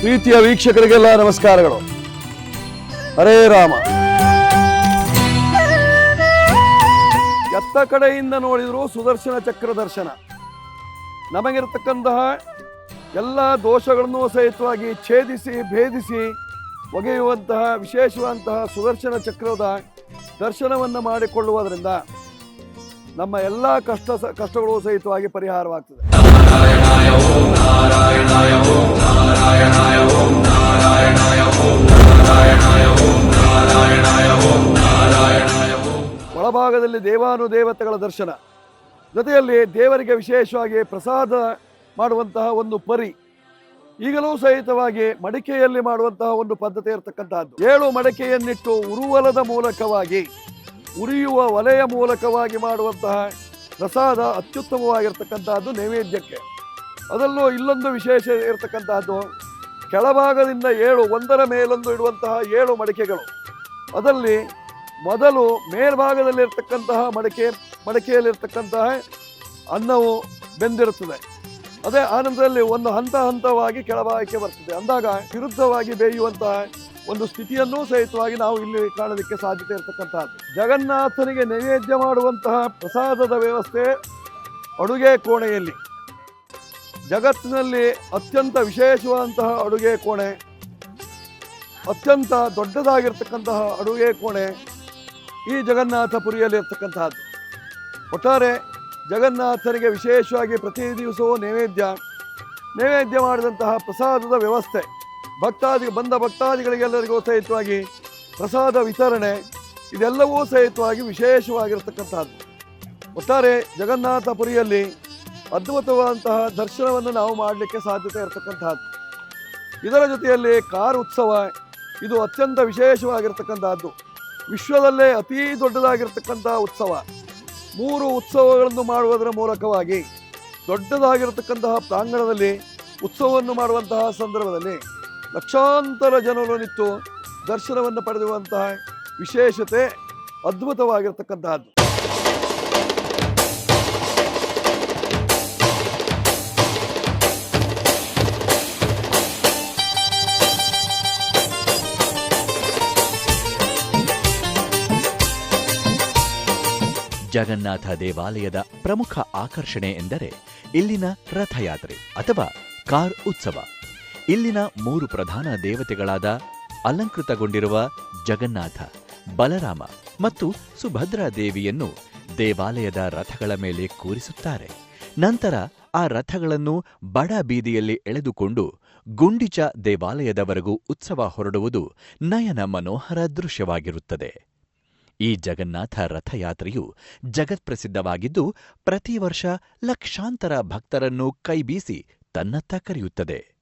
ಪ್ರೀತಿಯ ವೀಕ್ಷಕರಿಗೆಲ್ಲ ನಮಸ್ಕಾರಗಳು. ಹರೇ ರಾಮ. ಎತ್ತ ಕಡೆಯಿಂದ ನೋಡಿದರೂ ಸುದರ್ಶನ ಚಕ್ರ ದರ್ಶನ. ನಮಗಿರತಕ್ಕಂತಹ ಎಲ್ಲ ದೋಷಗಳನ್ನು ಸಹಿತವಾಗಿ ಛೇದಿಸಿ, ಭೇದಿಸಿ ಒಗೆಯುವಂತಹ, ವಿಶೇಷವಾದಂತಹ ಸುದರ್ಶನ ಚಕ್ರದ ದರ್ಶನವನ್ನು ಮಾಡಿಕೊಳ್ಳುವುದರಿಂದ ನಮ್ಮ ಎಲ್ಲ ಕಷ್ಟ ಕಷ್ಟಗಳು ಸಹಿತವಾಗಿ ಪರಿಹಾರವಾಗ್ತದೆ. ಒಳಭಾಗದಲ್ಲಿ ದೇವಾನುದೇವತೆಗಳ ದರ್ಶನ. ಜೊತೆಯಲ್ಲಿ ದೇವರಿಗೆ ವಿಶೇಷವಾಗಿ ಪ್ರಸಾದ ಮಾಡುವಂತಹ ಒಂದು ಪರಿ. ಈಗಲೂ ಸಹಿತವಾಗಿ ಮಡಿಕೆಯಲ್ಲಿ ಮಾಡುವಂತಹ ಒಂದು ಪದ್ಧತಿ ಇರತಕ್ಕಂತಹದ್ದು. ಏಳು ಮಡಿಕೆಯನ್ನಿಟ್ಟು ಉರುವಲದ ಮೂಲಕವಾಗಿ, ಉರಿಯುವ ಒಲೆಯ ಮೂಲಕವಾಗಿ ಮಾಡುವಂತಹ ಪ್ರಸಾದ ಅತ್ಯುತ್ತಮವಾಗಿರ್ತಕ್ಕಂತಹದ್ದು ನೈವೇದ್ಯಕ್ಕೆ. ಅದರಲ್ಲೂ ಇಲ್ಲೊಂದು ವಿಶೇಷ ಇರತಕ್ಕಂತಹದ್ದು, ಕೆಳಭಾಗದಿಂದ ಏಳು, ಒಂದರ ಮೇಲೊಂದು ಇಡುವಂತಹ ಏಳು ಮಡಿಕೆಗಳು. ಅದರಲ್ಲಿ ಮೊದಲು ಮೇಲ್ಭಾಗದಲ್ಲಿರ್ತಕ್ಕಂತಹ ಮಡಕೆ, ಮಡಕೆಯಲ್ಲಿರ್ತಕ್ಕಂತಹ ಅನ್ನವು ಬೆಂದಿರುತ್ತದೆ. ಅದೇ ಆನಂದದಲ್ಲಿ ಒಂದು ಹಂತ ಹಂತವಾಗಿ ಕೆಳಭಾಗಕ್ಕೆ ಬರ್ತದೆ. ಅಂದಾಗ ವಿರುದ್ಧವಾಗಿ ಬೇಯುವಂತಹ ಒಂದು ಸ್ಥಿತಿಯನ್ನೂ ಸಹಿತವಾಗಿ ನಾವು ಇಲ್ಲಿ ಕಾಣೋದಕ್ಕೆ ಸಾಧ್ಯತೆ ಇರತಕ್ಕಂತಹದ್ದು. ಜಗನ್ನಾಥನಿಗೆ ನೈವೇದ್ಯ ಮಾಡುವಂತಹ ಪ್ರಸಾದದ ವ್ಯವಸ್ಥೆ ಅಡುಗೆ ಕೋಣೆಯಲ್ಲಿ. ಜಗತ್ತಿನಲ್ಲಿ ಅತ್ಯಂತ ವಿಶೇಷವಾದಂತಹ ಅಡುಗೆ ಕೋಣೆ, ಅತ್ಯಂತ ದೊಡ್ಡದಾಗಿರ್ತಕ್ಕಂತಹ ಅಡುಗೆ ಕೋಣೆ ಈ ಜಗನ್ನಾಥಪುರಿಯಲ್ಲಿ ಇರ್ತಕ್ಕಂತಹದ್ದು ಒಟ್ಟಾರೆ ಜಗನ್ನಾಥನಿಗೆ ವಿಶೇಷವಾಗಿ ಪ್ರತಿ ದಿವಸವೂ ನೈವೇದ್ಯ ನೈವೇದ್ಯ ಮಾಡಿದಂತಹ ಪ್ರಸಾದದ ವ್ಯವಸ್ಥೆ, ಭಕ್ತಾದಿ, ಬಂದ ಭಕ್ತಾದಿಗಳಿಗೆಲ್ಲರಿಗೂ ಸಹಿತವಾಗಿ ಪ್ರಸಾದ ವಿತರಣೆ, ಇದೆಲ್ಲವೂ ಸಹಿತವಾಗಿ ವಿಶೇಷವಾಗಿರ್ತಕ್ಕಂಥದ್ದು ಒಟ್ಟಾರೆ ಜಗನ್ನಾಥಪುರಿಯಲ್ಲಿ ಅದ್ಭುತವಾದಂತಹ ದರ್ಶನವನ್ನು ನಾವು ಮಾಡಲಿಕ್ಕೆ ಸಾಧ್ಯತೆ ಇರತಕ್ಕಂಥದ್ದು ಇದರ ಜೊತೆಯಲ್ಲಿ ಕಾರ್ ಉತ್ಸವ, ಇದು ಅತ್ಯಂತ ವಿಶೇಷವಾಗಿರ್ತಕ್ಕಂತಹದ್ದು. ವಿಶ್ವದಲ್ಲೇ ಅತಿ ದೊಡ್ಡದಾಗಿರ್ತಕ್ಕಂಥ ಉತ್ಸವ. ಮೂರು ಉತ್ಸವಗಳನ್ನು ಮಾಡುವುದರ ಮೂಲಕವಾಗಿ ದೊಡ್ಡದಾಗಿರತಕ್ಕಂತಹ ಪ್ರಾಂಗಣದಲ್ಲಿ ಉತ್ಸವವನ್ನು ಮಾಡುವಂತಹ ಸಂದರ್ಭದಲ್ಲಿ ಲಕ್ಷಾಂತರ ಜನರು ನಿಂತು ದರ್ಶನವನ್ನು ಪಡೆದಿರುವಂತಹ ವಿಶೇಷತೆ ಅದ್ಭುತವಾಗಿರ್ತಕ್ಕಂತಹದ್ದು. ಜಗನ್ನಾಥ ದೇವಾಲಯದ ಪ್ರಮುಖ ಆಕರ್ಷಣೆ ಎಂದರೆ ಇಲ್ಲಿನ ರಥಯಾತ್ರೆ ಅಥವಾ ಕಾರ್ ಉತ್ಸವ. ಇಲ್ಲಿನ ಮೂರು ಪ್ರಧಾನ ದೇವತೆಗಳಾದ ಅಲಂಕೃತಗೊಂಡಿರುವ ಜಗನ್ನಾಥ, ಬಲರಾಮ ಮತ್ತು ಸುಭದ್ರಾ ದೇವಿಯನ್ನು ದೇವಾಲಯದ ರಥಗಳ ಮೇಲೆ ಕೂರಿಸುತ್ತಾರೆ. ನಂತರ ಆ ರಥಗಳನ್ನು ಬಡ ಬೀದಿಯಲ್ಲಿ ಎಳೆದುಕೊಂಡು ಗುಂಡಿಚ ದೇವಾಲಯದವರೆಗೂ ಉತ್ಸವ ಹೊರಡುವುದು ನಯನ ಮನೋಹರ ದೃಶ್ಯವಾಗಿರುತ್ತದೆ. ಈ ಜಗನ್ನಾಥ ರಥಯಾತ್ರೆಯು ಜಗತ್ಪ್ರಸಿದ್ಧವಾಗಿದ್ದು ಪ್ರತಿ ವರ್ಷ ಲಕ್ಷಾಂತರ ಭಕ್ತರನ್ನು ಕೈಬೀಸಿ ತನ್ನತ್ತ ಕರೆಯುತ್ತದೆ.